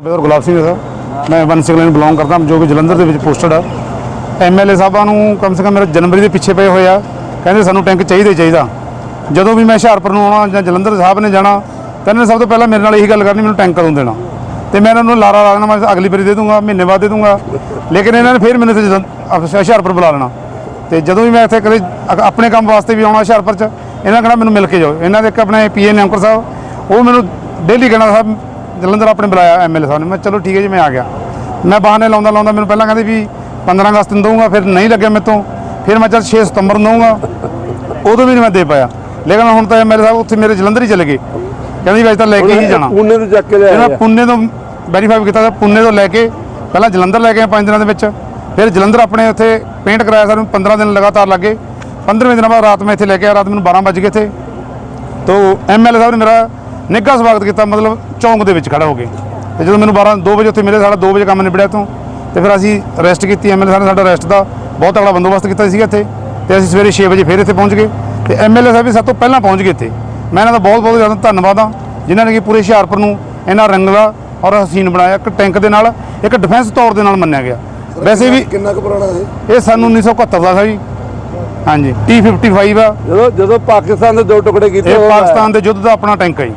ਸੂਬੇਦਾਰ ਗੁਲਾਬ ਸਿੰਘ ਸਰ। ਮੈਂ one Singh line belong ਕਰਦਾ, ਜੋ ਕਿ ਜਲੰਧਰ ਦੇ ਵਿੱਚ ਪੋਸਟਡ ਆ। ਐਮਐਲਏ ਸਾਹਿਬਾਂ ਨੂੰ ਕਮ ਸੇ ਕਮ ਮੇਰਾ ਜਨਵਰੀ ਦੇ ਪਿੱਛੇ ਪਏ ਹੋਏ ਆ। ਕਹਿੰਦੇ ਸਾਨੂੰ ਟੈਂਕ ਚਾਹੀਦਾ ਹੀ ਚਾਹੀਦਾ। ਜਦੋਂ ਵੀ ਮੈਂ ਹੁਸ਼ਿਆਰਪੁਰ ਨੂੰ ਆਉਣਾ ਜਾਂ ਜਲੰਧਰ ਸਾਹਿਬ ਨੇ ਜਾਣਾ ਤਾਂ ਇਹਨਾਂ ਨੇ ਸਭ ਤੋਂ ਪਹਿਲਾਂ ਮੇਰੇ ਨਾਲ ਇਹੀ ਗੱਲ ਕਰਨੀ, ਮੈਨੂੰ ਟੈਂਕ ਕਦੋਂ ਦੇਣਾ। ਤੇ ਮੈਂ ਇਹਨਾਂ ਨੂੰ ਲਾਰਾ ਲਾ ਦੇਣਾ ਮੈਂ ਅਗਲੀ ਵਾਰੀ ਦੇ ਦੂੰਗਾ, ਮਹੀਨੇ ਬਾਅਦ ਦੇ ਦੂੰਗਾ। ਲੇਕਿਨ ਇਹਨਾਂ ਨੇ ਫਿਰ ਮੈਨੂੰ ਇੱਥੇ ਹੁਸ਼ਿਆਰਪੁਰ ਬੁਲਾ ਲੈਣਾ। ਤੇ ਜਦੋਂ ਵੀ ਮੈਂ ਇੱਥੇ ਕਦੇ ਆਪਣੇ ਕੰਮ ਵਾਸਤੇ ਵੀ ਆਉਣਾ ਹੁਸ਼ਿਆਰਪੁਰ ਚ, ਇਹਨਾਂ ਕਹਿਣਾ ਮੈਨੂੰ ਮਿਲ ਕੇ ਜਾਓ। ਇਹਨਾਂ ਦੇ ਇੱਕ ਆਪਣੇ ਪੀਏ ਨੇ ਅੰਕਰ ਸਾਹਿਬ, ਉਹ ਮੈਨੂੰ ਡੇਲੀ ਕਹਿਣਾ ਸਾਹਿਬ ਜਲੰਧਰ ਆਪਣੇ ਬੁਲਾਇਆ ਐਮਐਲਏ ਸਾਹਿਬ ਨੇ। ਮੈਂ ਚਲੋ ਠੀਕ ਹੈ ਜੀ ਮੈਂ ਆ ਗਿਆ। ਮੈਂ ਬਹਾਨੇ ਲਾਉਂਦਾ ਲਾਉਂਦਾ ਮੈਨੂੰ ਪਹਿਲਾਂ ਕਹਿੰਦੇ ਵੀ 15 ਅਗਸਤ ਨੂੰ ਦਊਂਗਾ ਫਿਰ ਨਹੀਂ ਲੱਗਿਆ ਮੇਰੇ ਤੋਂ। ਫਿਰ ਮੈਂ ਚੱਲ 6 ਸਤੰਬਰ ਨੂੰ ਦਊਂਗਾ। ਉਦੋਂ ਵੀ ਨਹੀਂ ਮੈਂ ਦੇ ਪਾਇਆ। ਲੇਕਿਨ ਹੁਣ ਤਾਂ ਐਮਐਲਏ ਸਾਹਿਬ ਉੱਥੇ ਮੇਰੇ ਜਲੰਧਰ ਹੀ ਚਲੇ ਗਏ। ਕਹਿੰਦੇ ਵੀ ਅੱਜ ਤਾਂ ਲੈ ਕੇ ਹੀ ਜਾਣਾ। ਪੁਣੇ ਤੋਂ ਚੱਕ ਕੇ ਲਿਆਇਆ ਇਹਨਾਂ ਪੁੰਨੇ ਤੋਂ ਵੈਰੀਫਾਈ ਕੀਤਾ ਤਾਂ ਪੁੰਨੇ ਤੋਂ ਲੈ ਕੇ ਪਹਿਲਾਂ ਜਲੰਧਰ ਲੈ ਕੇ ਆਏ 5 ਦਿਨਾਂ ਦੇ ਵਿੱਚ। ਫਿਰ ਜਲੰਧਰ ਆਪਣੇ ਉੱਥੇ ਪੇਂਟ ਕਰਾਇਆ ਸਾਨੂੰ 15 ਦਿਨ ਲਗਾਤਾਰ ਲੱਗੇ। 15ਵੇਂ ਦਿਨਾਂ ਬਾਅਦ ਰਾਤ ਮੈਂ ਇੱਥੇ ਲੈ ਕੇ ਆਇਆ ਰਾਤ ਮੈਨੂੰ 12 ਵਜ ਗਏ ਇੱਥੇ। ਤੋ ਐਮਐਲਏ ਸਾਹਿਬ ਨੇ ਮੇਰਾ ਨਿੱਘਾ ਸਵਾਗਤ ਕੀਤਾ। ਮਤਲਬ ਚੌਂਕ ਦੇ ਵਿੱਚ ਖੜਾ ਹੋ ਕੇ। ਤੇ ਜਦੋਂ ਮੈਨੂੰ 12 2 ਵਜੇ ਉੱਥੇ ਮਿਲੇ ਸਾਡਾ 2 ਵਜੇ ਕੰਮ ਨਿਬੜਿਆ ਤੋਂ ਤੇ ਫਿਰ ਅਸੀਂ ਰੈਸਟ ਕੀਤੀ ਐਮਐਲਏ ਸਾਹਿਬ ਨੇ ਸਾਡਾ ਰੈਸਟ ਦਾ ਬਹੁਤ ਤਗੜਾ ਬੰਦੋਬਸਤ ਕੀਤਾ ਸੀਗਾ ਇੱਥੇ। ਤੇ ਅਸੀਂ ਸਵੇਰੇ 6 ਵਜੇ ਫਿਰ ਇੱਥੇ ਪਹੁੰਚ ਗਏ। ਤੇ ਐਮਐਲਏ ਸਾਹਿਬ ਵੀ ਸਭ ਤੋਂ ਪਹਿਲਾਂ ਪਹੁੰਚ ਗਏ ਇੱਥੇ। ਮੈਂ ਇਹਨਾਂ ਦਾ ਬਹੁਤ ਬਹੁਤ ਜ਼ਿਆਦਾ ਧੰਨਵਾਦ ਹਾਂ ਜਿਨ੍ਹਾਂ ਨੇ ਕਿ ਪੂਰੇ ਹੁਸ਼ਿਆਰਪੁਰ ਨੂੰ ਇਹਨਾਂ ਰੰਗਲਾ ਔਰ ਹਸੀਨ ਬਣਾਇਆ। ਇੱਕ ਟੈਂਕ ਦੇ ਨਾਲ ਇੱਕ ਡਿਫੈਂਸ ਤੌਰ ਦੇ ਨਾਲ ਮੰਨਿਆ ਗਿਆ। ਵੈਸੇ ਵੀ ਕਿੰਨਾ ਕੁ ਪੁਰਾਣਾ ਹੈ ਇਹ ਸਾਨੂੰ 1971 ਦਾ ਸੀ। ਹਾਂਜੀ T55 ਆ। ਜਦੋਂ ਜਦੋਂ ਪਾਕਿਸਤਾਨ ਦੇ ਦੋ ਟੁਕੜੇ ਕੀਤੇ ਇਹ ਪਾਕਿਸਤਾਨ ਦੇ ਯੁੱਧ ਦਾ ਆਪਣਾ ਟੈਂਕ ਹੈ ਜੀ।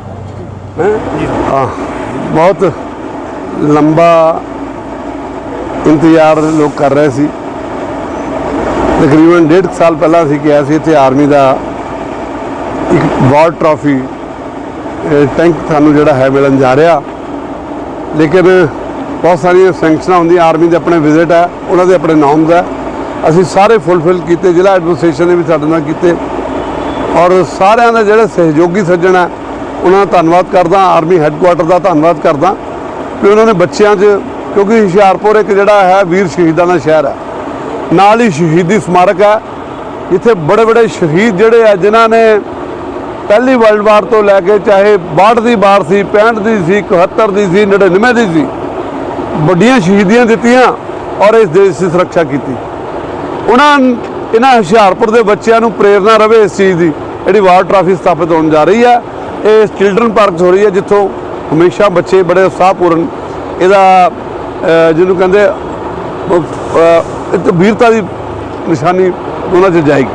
ਹੈਂ? ਹਾਂ ਬਹੁਤ ਲੰਬਾ ਇੰਤਜ਼ਾਰ ਲੋਕ ਕਰ ਰਹੇ ਸੀ। ਤਕਰੀਬਨ ਡੇਢ ਕੁ ਸਾਲ ਪਹਿਲਾਂ ਅਸੀਂ ਕਿਹਾ ਸੀ ਇੱਥੇ ਆਰਮੀ ਦਾ ਇੱਕ ਵਾਰ ਟਰਾਫੀ ਟੈਂਕ ਤੁਹਾਨੂੰ ਜਿਹੜਾ ਹੈ ਮਿਲਣ ਜਾ ਰਿਹਾ। ਲੇਕਿਨ ਬਹੁਤ ਸਾਰੀਆਂ ਸੈਂਕਸ਼ਨਾਂ ਹੁੰਦੀਆਂ ਆਰਮੀ ਦੇ ਆਪਣੇ ਵਿਜ਼ਿਟ ਹੈ ਉਹਨਾਂ ਦੇ ਆਪਣੇ ਨਾਮਸ ਹੈ। ਅਸੀਂ ਸਾਰੇ ਫੁੱਲਫਿਲ ਕੀਤੇ ਜ਼ਿਲ੍ਹਾ ਐਡਮਿਨਿਸਟ੍ਰੇਸ਼ਨ ਨੇ ਵੀ ਸਾਡੇ ਨਾਲ ਕੀਤੇ। ਔਰ ਸਾਰਿਆਂ ਦਾ ਜਿਹੜੇ ਸਹਿਯੋਗੀ ਸੱਜਣ ਹੈ ਉਹਨਾਂ ਦਾ ਧੰਨਵਾਦ ਕਰਦਾ ਆਰਮੀ ਹੈੱਡਕੁਆਟਰ ਦਾ ਧੰਨਵਾਦ ਕਰਦਾ। ਕਿ ਉਹਨਾਂ ਨੇ ਬੱਚਿਆਂ 'ਚ, ਕਿਉਂਕਿ ਹੁਸ਼ਿਆਰਪੁਰ ਇੱਕ ਜਿਹੜਾ ਹੈ, ਵੀਰ ਸ਼ਹੀਦਾਂ ਦਾ ਸ਼ਹਿਰ ਹੈ। ਨਾਲ ਹੀ ਸ਼ਹੀਦੀ ਸਮਾਰਕ ਹੈ। ਇੱਥੇ ਬੜੇ ਬੜੇ ਸ਼ਹੀਦ ਜਿਹੜੇ ਆ, ਜਿਨ੍ਹਾਂ ਨੇ ਪਹਿਲੀ ਵਰਲਡ ਵਾਰ ਤੋਂ ਲੈ ਕੇ ਚਾਹੇ 62 ਦੀ ਵਾਰ ਸੀ 65 ਦੀ ਸੀ 71 ਦੀ ਸੀ 99 ਦੀ ਸੀ, ਵੱਡੀਆਂ ਸ਼ਹੀਦੀਆਂ ਦਿੱਤੀਆਂ ਔਰ ਇਸ ਦੇਸ਼ ਦੀ ਸੁਰੱਖਿਆ ਕੀਤੀ। ਉਹਨਾਂ, ਇਹਨਾਂ ਹੁਸ਼ਿਆਰਪੁਰ ਦੇ ਬੱਚਿਆਂ ਨੂੰ ਪ੍ਰੇਰਣਾ ਰਵੇ ਇਸ ਚੀਜ਼ ਦੀ, ਜਿਹੜੀ ਵਾਰ ਟਰਾਫੀ ਸਥਾਪਿਤ ਹੋਣ ਜਾ ਰਹੀ ਹੈ। ਇਹ ਚਿਲਡਰਨ ਪਾਰਕ ਹੋ ਰਹੀ ਹੈ, ਜਿੱਥੋਂ ਹਮੇਸ਼ਾ ਬੱਚੇ ਬੜੇ ਉਤਸ਼ਾਹਪੂਰਨ ਇਹਦਾ ਜਿਹਨੂੰ ਕਹਿੰਦੇ ਇੱਕ ਵੀਰਤਾ ਦੀ ਨਿਸ਼ਾਨੀ ਉਹਨਾਂ 'ਚ ਜਾਏਗੀ।